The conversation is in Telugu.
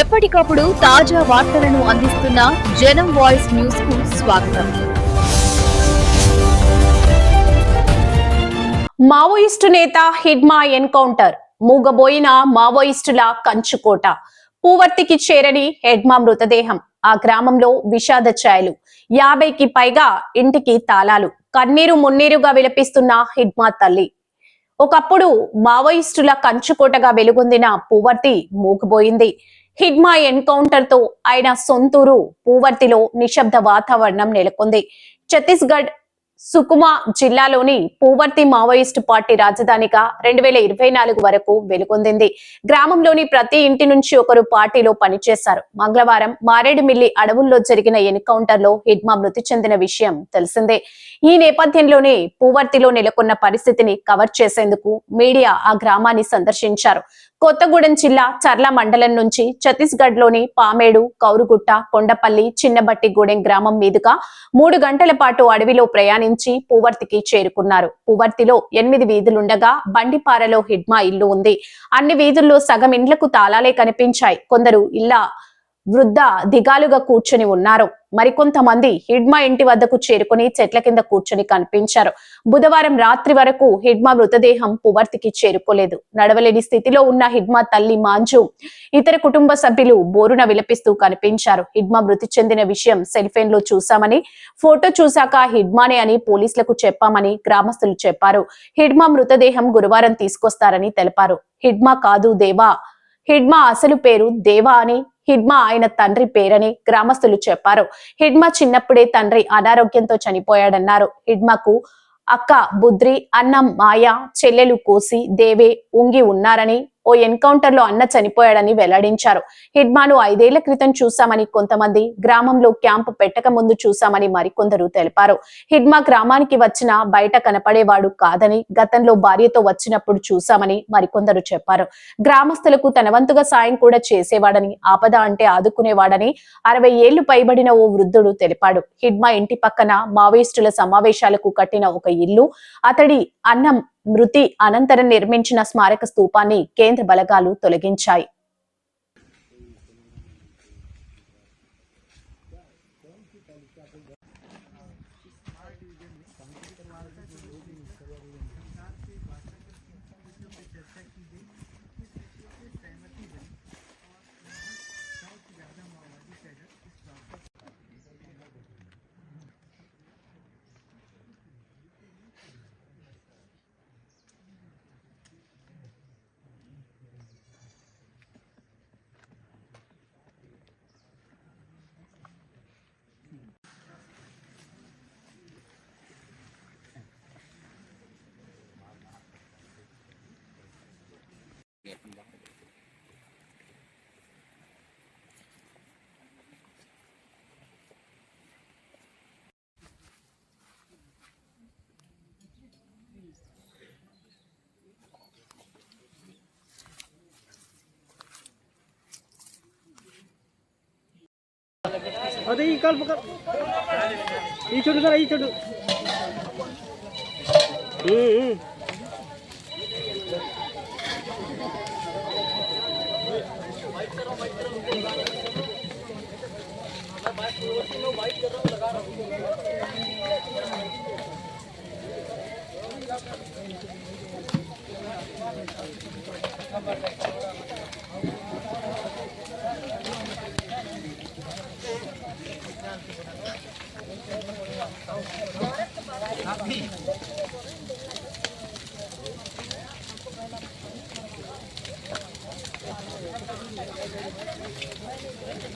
ఎప్పటికప్పుడు తాజా వార్తలను అందిస్తున్న జనం వాయిస్ న్యూస్కు స్వాగతం. మావోయిస్టు నేత హిడ్మా ఎన్కౌంటర్ మూగబోయిన మావోయిస్టుల కంచుకోట. పూవర్తికి చేరని హెడ్మా మృతదేహం ఆ గ్రామంలో విషాద ఛాయలు. యాభైకి పైగా ఇంటికి తాళాలు కన్నీరు మున్నీరుగా విలపిస్తున్న హిడ్మా తల్లి. ఒకప్పుడు మావోయిస్టుల కంచుకోటగా వెలుగొందిన పూవర్తి మూగబోయింది. హిడ్మా ఎన్కౌంటర్తో ఆయన సొంతూరు పూవర్తిలో నిశ్శబ్ద వాతావరణం నెలకొంది. ఛత్తీస్గఢ్ సుకుమా జిల్లాలోని పూవర్తి మావోయిస్టు పార్టీ రాజధానిగా రెండు వేల ఇరవై నాలుగు వరకు వెలుగొందింది. గ్రామంలోని ప్రతి ఇంటి నుంచి ఒకరు పార్టీలో పనిచేశారు. మంగళవారం మారేడుమిల్లి అడవుల్లో జరిగిన ఎన్కౌంటర్లో హిడ్మా మృతి చెందిన విషయం తెలిసిందే. ఈ నేపథ్యంలోనే పూవర్తిలో నెలకొన్న పరిస్థితిని కవర్ చేసేందుకు మీడియా ఆ గ్రామాన్ని సందర్శించారు. కొత్తగూడెం జిల్లా చర్ల మండలం నుంచి ఛత్తీస్గఢ్లోని పామేడు కౌరుగుట్ట కొండపల్లి చిన్నబట్టిగూడెం గ్రామం మీదుగా మూడు గంటల పాటు అడవిలో నుంచి పూవర్తికి చేరుకున్నారు. పూవర్తిలో ఎనిమిది వీధులుండగా బండిపారలో హిడ్మా ఇల్లు ఉంది. అన్ని వీధుల్లో సగం ఇండ్లకు తాళాలే కనిపించాయి. కొందరు ఇళ్ళ వృద్ధ దిగాలుగా కూర్చొని ఉన్నారు. మరికొంతమంది హిడ్మా ఇంటి వద్దకు చేరుకుని చెట్ల కింద కూర్చొని కనిపించారు. బుధవారం రాత్రి వరకు హిడ్మా మృతదేహం పువర్తికి చేరుకోలేదు. నడవలేని స్థితిలో ఉన్న హిడ్మా తల్లి మాంజు ఇతర కుటుంబ సభ్యులు బోరున విలపిస్తూ కనిపించారు. హిడ్మా మృతి చెందిన విషయం సెల్ఫోన్లో చూశామని ఫోటో చూశాక హిడ్మానే అని పోలీసులకు చెప్పామని గ్రామస్తులు చెప్పారు. హిడ్మా మృతదేహం గురువారం తీసుకొస్తారని తెలిపారు. హిడ్మా కాదు దేవా. హిడ్మా అసలు పేరు దేవా అని హిడ్మా ఆయన తండ్రి పేరని గ్రామస్తులు చెప్పారు. హిడ్మా చిన్నప్పుడే తండ్రి అనారోగ్యంతో చనిపోయాడన్నారు. హిడ్మాకు అక్క బుద్రి అన్న మాయ చెల్లెలు కోసి దేవే ఉంగి ఉన్నారని ఓ ఎన్కౌంటర్లో అన్న చనిపోయాడని వెల్లడించారు. హిడ్మాను ఐదేళ్ళ క్రితం చూశామని కొంతమంది గ్రామంలో క్యాంపు పెట్టక ముందు చూశామని మరికొందరు తెలిపారు. హిడ్మా గ్రామానికి వచ్చిన బయట కనపడేవాడు కాదని గతంలో భార్యతో వచ్చినప్పుడు చూశామని మరికొందరు చెప్పారు. గ్రామస్తులకు తన వంతుగా సాయం కూడా చేసేవాడని ఆపద అంటే ఆదుకునేవాడని అరవై ఏళ్ళు పైబడిన ఓ వృద్ధుడు తెలిపాడు. హిడ్మా ఇంటి పక్కన మావోయిస్టుల సమావేశాలకు కట్టిన ఒక ఇల్లు అతడి అన్నం మృతి అనంతరం నిర్మించిన స్మారక స్తూపాన్ని కేంద్ర బలగాలు తొలగించాయి. అదే ఈ కాలు పక్క ఈ చెడు సార్ ఈ చెడు